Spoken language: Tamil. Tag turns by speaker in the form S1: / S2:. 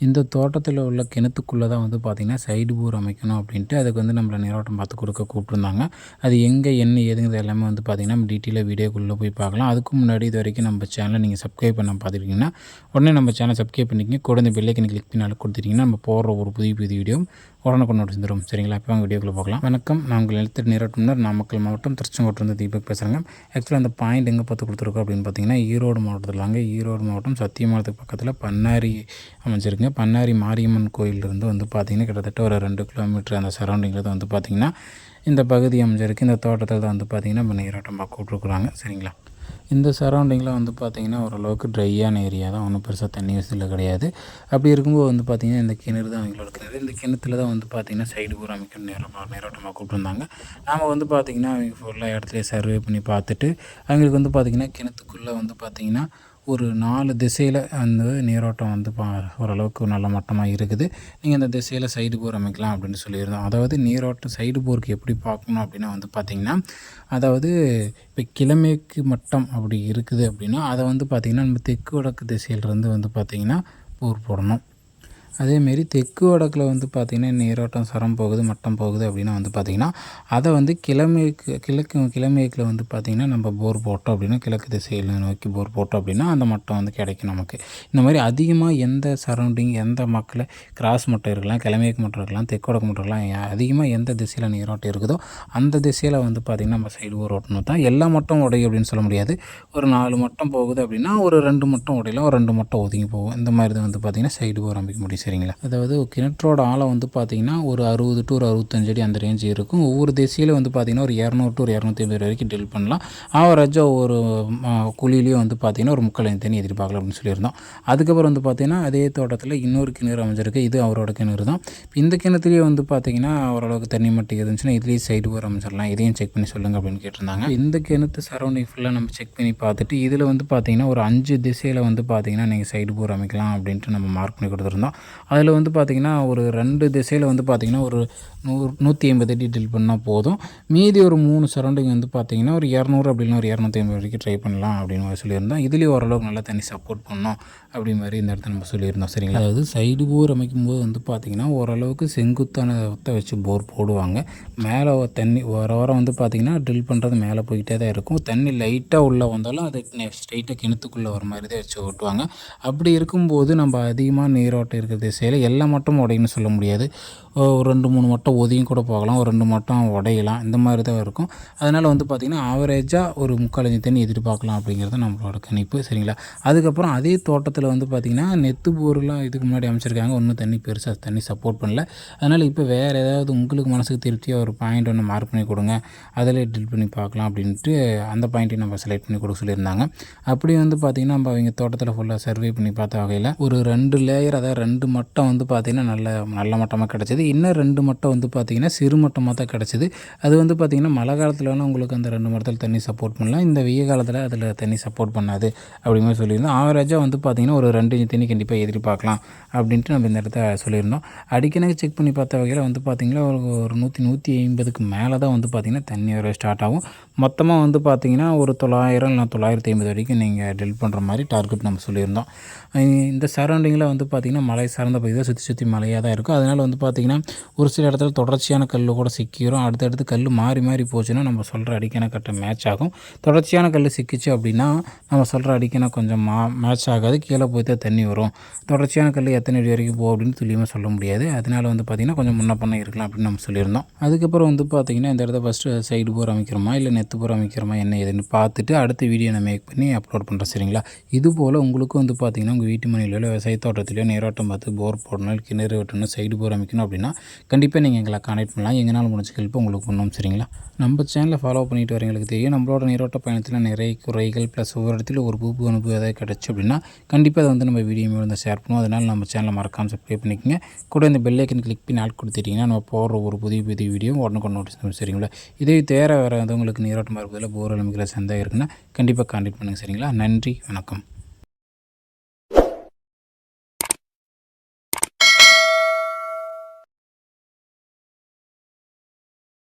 S1: இந்த தோட்டத்தில் உள்ள கிணத்துக்குள்ளே தான் வந்து பார்த்திங்கன்னா சைடு போர் அமைக்கணும் அப்படின்ட்டு அதுக்கு வந்து நம்மளை நீரோட்டம் பார்த்து கொடுக்க கூப்பிட்ருந்தாங்க அது எங்கே என்ன ஏதுங்கிறது எல்லாமே வந்து பார்த்திங்கன்னா நம்ம டீட்டெயிலாக வீடியோக்குள்ளே போய் பார்க்கலாம். அதுக்கு முன்னாடி இது வரைக்கும் நம்ம சேனலை நீங்கள் சப்ஸ்கிரைப் பண்ண பார்த்துருக்கீங்கன்னா உடனே நம்ம சேனல் சப்ஸ்கிரைப் பண்ணிக்கிங்க. கூட இந்த பெல்லைக்கனை கிளிக் பண்ணி கொடுத்துட்டிங்கன்னா நம்ம போடுற ஒரு புதிய புதிய வீடியோ உடனே கொண்டு வந்துடும் சரிங்களா? இப்போ அவங்க வீடியோக்குள்ளே பார்க்கலாம் வணக்கம். நான் உங்கள் எழுத்து நீரோட்டம்னர் நாமக்கல் மாவட்டம் திருச்செங்கோட்டிலிருந்து தீபக் பேசுகிறாங்க ஆக்சுவலாக அந்த பாயிண்ட் எங்கே பார்த்து கொடுத்துருக்கோம் அப்படின்னு பார்த்திங்கன்னா ஈரோடு மாவட்டத்தில் வாங்க ஈரோடு மாவட்டம் சத்தியமானத்துக்கு பக்கத்தில் பன்னாரி அமைஞ்சிருக்குங்க பன்னாரி மாரியம்மன் கோயிலிருந்து வந்து பார்த்திங்கன்னா கிட்டத்தட்ட ஒரு ரெண்டு கிலோமீட்டர் அந்த சரௌண்டிங்கில் தான் வந்து பார்த்திங்கன்னா இந்த பகுதி அமைஞ்சிருக்கு இந்த தோட்டத்தில் தான் வந்து பார்த்திங்கன்னா நம்ம நீராட்டமாக கூப்பிட்ருக்குறாங்க சரிங்களா? இந்த சரௌண்டிங்கில் வந்து பார்த்திங்கன்னா ஓரளவுக்கு ட்ரையான ஏரியா தான். ஒன்றும் பெருசாக தண்ணி வசதியில் கிடையாது. அப்படி இருக்கும்போது வந்து பார்த்திங்கன்னா இந்த கிணறு தான் அவங்களோட கிணறு இந்த கிணத்துல தான் வந்து பார்த்திங்கன்னா சைடு பூரா அமைக்க நேரமாக நேரோட்டமாக கூப்பிட்டுருந்தாங்க நாம் வந்து பார்த்திங்கன்னா அவங்க ஃபுல்லாக இடத்துல சர்வே பண்ணி பார்த்துட்டு அவங்களுக்கு வந்து பார்த்திங்கன்னா கிணத்துக்குள்ளே வந்து பார்த்திங்கன்னா ஒரு நாலு திசையில் அந்த நீரோட்டம் வந்து பா ஓரளவுக்கு நல்ல மட்டமாக இருக்குது. நீங்கள் அந்த திசையில் சைடு போர் அமைக்கலாம் அப்படின்னு சொல்லியிருந்தோம். அதாவது நீரோட்டம் சைடு போருக்கு எப்படி பார்க்கணும் அப்படின்னா வந்து பார்த்திங்கன்னா அதாவது இப்போ கிழமைக்கு மட்டம் அப்படி இருக்குது அப்படின்னா அதை வந்து பார்த்திங்கன்னா நம்ம தெற்கு வடக்கு திசையிலிருந்து வந்து பார்த்திங்கன்னா போர் போடணும். அதேமாரி தெற்கு வடக்கில் வந்து பார்த்திங்கன்னா நீரோட்டம் சரம் போகுது மட்டம் போகுது அப்படின்னா வந்து பார்த்திங்கன்னா அதை வந்து கிழமைக்கு கிழக்கு கிழமைக்கில் வந்து பார்த்திங்கன்னா நம்ம போர் போட்டோம் அப்படின்னா கிழக்கு திசையில் நோக்கி போர் போட்டோம் அப்படின்னா அந்த மட்டம் வந்து கிடைக்கும் நமக்கு. இந்த மாதிரி அதிகமாக எந்த சரௌண்டிங் எந்த மக்களை கிராஸ் மட்டம் இருக்கலாம் கிழமைக்கு மட்டம் இருக்கலாம் தெற்கு வடக்கு மட்டம் இருக்கலாம் அதிகமாக எந்த திசையில் நீரோட்டம் இருக்குதோ அந்த திசையில் வந்து பார்த்திங்கன்னா நம்ம சைடு போர் ஓட்டணும் தான். எல்லா மட்டம் உடையும் அப்படின்னு சொல்ல முடியாது. ஒரு நாலு மட்டம் போகுது அப்படின்னா ஒரு ரெண்டு மட்டம் உடையலாம் ஒரு ரெண்டு மட்டம் ஒதுங்கி போகும். இந்த மாதிரி தான் வந்து பார்த்திங்கன்னா சைடு போர் அமைக்க முடியும். சரிங்களா? அதாவது கிணற்றோட ஆழம் வந்து பார்த்திங்கன்னா ஒரு அறுபது டு ஒரு அறுபத்தஞ்சு அடி அந்த ரேஞ்ச் இருக்கும். ஒவ்வொரு திசையில் வந்து பார்த்திங்கன்னா ஒரு இரநூறு டு ஒரு இரநூத்தி ஐம்பது வரைக்கும் டில் பண்ணலாம். ஆவரேஜாக ஒரு குழியிலையும் வந்து பார்த்திங்கன்னா ஒரு முக்கால் தண்ணி எதிர்பார்க்கலாம் அப்படின்னு சொல்லியிருந்தோம். அதுக்கப்புறம் வந்து பார்த்திங்கன்னா அதே தோட்டத்தில் இன்னொரு கிணறு அமைஞ்சிருக்கு. இது அவரோட கிணறு தான் இந்த கிணத்துலேயே வந்து பார்த்திங்கன்னா ஓரளவுக்கு தண்ணி மட்டும் இருந்துச்சுன்னா இதுலேயும் சைடு போர் அமைச்சிடலாம் இதையும் செக் பண்ணி சொல்லுங்கள் அப்படின்னு கேட்டிருந்தாங்க. இந்த கிணத்து சரௌண்டிங் ஃபுல்லாக நம்ம செக் பண்ணி பார்த்துட்டு இதில் வந்து பார்த்திங்கன்னா ஒரு அஞ்சு திசையில் வந்து பார்த்திங்கன்னா நீங்கள் சைடு போர் அமைக்கலாம் அப்படின்ட்டு நம்ம மார்க் பண்ணி கொடுத்துருந்தோம். அதில் வந்து பார்த்திங்கன்னா ஒரு ரெண்டு திசையில் வந்து பார்த்திங்கன்னா ஒரு நூறு நூற்றி ஐம்பது அடி டில் பண்ணால் போதும். மீதி ஒரு மூணு சரௌண்டிங் வந்து பார்த்திங்கன்னா ஒரு இரநூறு அப்படின்னு ஒரு இரநூத்தி ஐம்பது வரைக்கும் ட்ரை பண்ணலாம் அப்படின்னு சொல்லியிருந்தோம். இதுலேயும் ஓரளவுக்கு நல்லா தண்ணி சப்போர்ட் பண்ணோம் அப்படி மாதிரி இந்த இடத்துல நம்ம சொல்லியிருந்தோம். சரிங்களா? அதாவது சைடு போர் அமைக்கும் போது வந்து பார்த்திங்கன்னா ஓரளவுக்கு செங்குத்தான வச்சு போர் போடுவாங்க. மேலே தண்ணி வர வர வந்து பார்த்திங்கன்னா ட்ரில் பண்ணுறது மேலே போய்கிட்டே தான் இருக்கும். தண்ணி லைட்டாக உள்ளே வந்தாலும் அது ஸ்ட்ரைட்டாக கிணத்துக்குள்ளே வர மாதிரி தான் வச்சு ஓட்டுவாங்க. அப்படி இருக்கும்போது நம்ம அதிகமாக நீரோட்டம் இருக்கிற திசையில் எல்லா மட்டும் உடையும்னு சொல்ல முடியாது. ஒரு ரெண்டு மூணு மட்டம் ஒதியும் கூட போகலாம் ஒரு ரெண்டு மட்டம் உடையலாம் இந்த மாதிரி தான் இருக்கும். அதனால் வந்து பார்த்திங்கன்னா ஆவரேஜாக ஒரு முக்காலஞ்சி தண்ணி எதிர்பார்க்கலாம் அப்படிங்கிறது நம்மளோட கணிப்பு சரிங்களா? அதுக்கப்புறம் அதே தோட்டத்தில் வந்து பார்த்திங்கன்னா நெத்து போர்லாம் இதுக்கு முன்னாடி அமைச்சிருக்காங்க. ஒன்றும் தண்ணி பெருசாக தண்ணி சப்போர்ட் பண்ணல. அதனால் இப்போ வேறு ஏதாவது உங்களுக்கு மனசுக்கு திருப்தியாக ஒரு பாயிண்ட் ஒன்று மார்க் பண்ணி கொடுங்க. அதில் ட்ரில் பண்ணி பார்க்கலாம் அப்படின்ட்டு அந்த பாயிண்ட்டையும் நம்ம செலக்ட் பண்ணி கொடுக்க சொல்லியிருந்தாங்க. அப்படி வந்து பார்த்திங்கன்னா நம்ம அவங்க தோட்டத்தில் ஃபுல்லாக சர்வே பண்ணி பார்த்த வகையில் ஒரு ரெண்டு லேயர் அதாவது ரெண்டு மட்டம் வந்து பார்த்திங்கன்னா நல்ல நல்ல மட்டமாக கிடச்சிது. இன்னும் ரெண்டு மட்டம் வந்து பார்த்திங்கன்னா சிறு மட்டமாக தான் கிடச்சிது. அது வந்து பார்த்திங்கன்னா மழை காலத்தில் வேணால் உங்களுக்கு அந்த ரெண்டு மரத்தில் தண்ணி சப்போர்ட் பண்ணலாம். இந்த வெய்ய காலத்தில் அதில் தண்ணி சப்போர்ட் பண்ணாது அப்படி சொல்லியிருந்தோம். ஆவரேஜாக வந்து பார்த்திங்கன்னா ஒரு ரெண்டு இன்ச்சு தண்ணி கண்டிப்பாக எதிர்பார்க்கலாம் அப்படின்ட்டு நம்ம இந்த இடத்த சொல்லியிருந்தோம். அடிக்கணக்கு செக் பண்ணி பார்த்த வகையில் வந்து பார்த்திங்கன்னா ஒரு ஒரு நூற்றி நூற்றி ஐம்பதுக்கு மேலே தான் வந்து பார்த்திங்கன்னா தண்ணி வர ஸ்டார்ட் ஆகும். மொத்தமாக வந்து பார்த்திங்கன்னா ஒரு தொள்ளாயிரம் இல்லை தொள்ளாயிரத்தி ஐம்பது வரைக்கும் நீங்கள் டெல் பண்ணுற மாதிரி டார்கெட் நம்ம சொல்லியிருந்தோம். இந்த சரௌண்டிங்கில் வந்து பார்த்திங்கன்னா மலை சார்ந்த பகுதி தான் சுற்றி சுற்றி மலையாக தான் இருக்கும். அதனால் வந்து பார்த்திங்கன்னா ஒரு சில இடத்துல தொடர்ச்சியான கல் கூட சிக்கிடும் அடுத்தடுத்து கல் மாறி மாறி போச்சுன்னா நம்ம சொல்கிற அடிக்கணை கட்ட மேட்ச் ஆகும். தொடர்ச்சியான கல் சிக்கிச்சு அப்படின்னா நம்ம சொல்கிற அடிக்கணை கொஞ்சம் மா மேட்ச் ஆகாது. கீழே போய் தான் தண்ணி வரும். தொடர்ச்சியான கல் எத்தனை அடி வரைக்கும் போகும் அப்படின்னு துல்லியமாக சொல்ல முடியாது. அதனால் வந்து பார்த்திங்கன்னா கொஞ்சம் முன்ன பண்ண இருக்கலாம் அப்படின்னு நம்ம சொல்லியிருந்தோம். அதுக்கப்புறம் வந்து பார்த்திங்கன்னா இந்த இடத்த ஃபஸ்ட்டு சைடு போர் அமைக்கிறோமா இல்லை நெத்து போர் அமைக்கிறோமா என்ன ஏதுன்னு பார்த்துட்டு அடுத்த வீடியோ நான் மேக் பண்ணி அப்லோட் பண்ணுறேன் சரிங்களா? இது போல் உங்களுக்கும் வந்து பார்த்திங்கன்னா உங்கள் வீட்டு மனையிலோ விவசாய தோட்டத்திலையோ நீரோட்டம் பார்த்து போர் போடணும் கிணறு வெட்டணும் சைடு போர் அமைக்கணும் அப்படின்னா கண்டிப்பாக நீங்கள் எங்களை கான்டெக்ட் பண்ணலாம். எங்களால் முடிஞ்ச ஹெல்ப் உங்களுக்கு பண்ணணும் சரிங்களா? நம்ம சேனலை ஃபாலோ பண்ணிட்டு வரவங்களுக்கு தெரியும். நம்மளோட நீரோட்ட பயணத்தில் நிறைய குறைகள் ப்ளஸ் ஒவ்வொரு இடத்துல ஒரு பூப்பு அனுப்பு ஏதாவது கிடச்சி அப்படின்னா கண்டிப்பாக அதை வந்து நம்ம வீடியோ வந்து ஷேர் பண்ணுவோம். அதனால் நம்ம சேனலை மறக்காமல் சப்ஸ்கிரைப் பண்ணிக்கோங்க. கூட இந்த பெல்லைக்கன் கிளிக் பண்ணி ஆட் கொடுத்துட்டிங்கன்னா நம்ம போடுற ஒரு புதிய புதிய வீடியோ உடனுக்கு நோட்டீஸ் சரிங்களா? இதே தேர வேறு உங்களுக்கு நீரோட்டம் இருப்பதில் போர் எலும்பிக்கிற சந்தேகம் இருக்குன்னா கண்டிப்பாக கான்டெக்ட் பண்ணுங்கள் சரிங்களா? நன்றி வணக்கம்.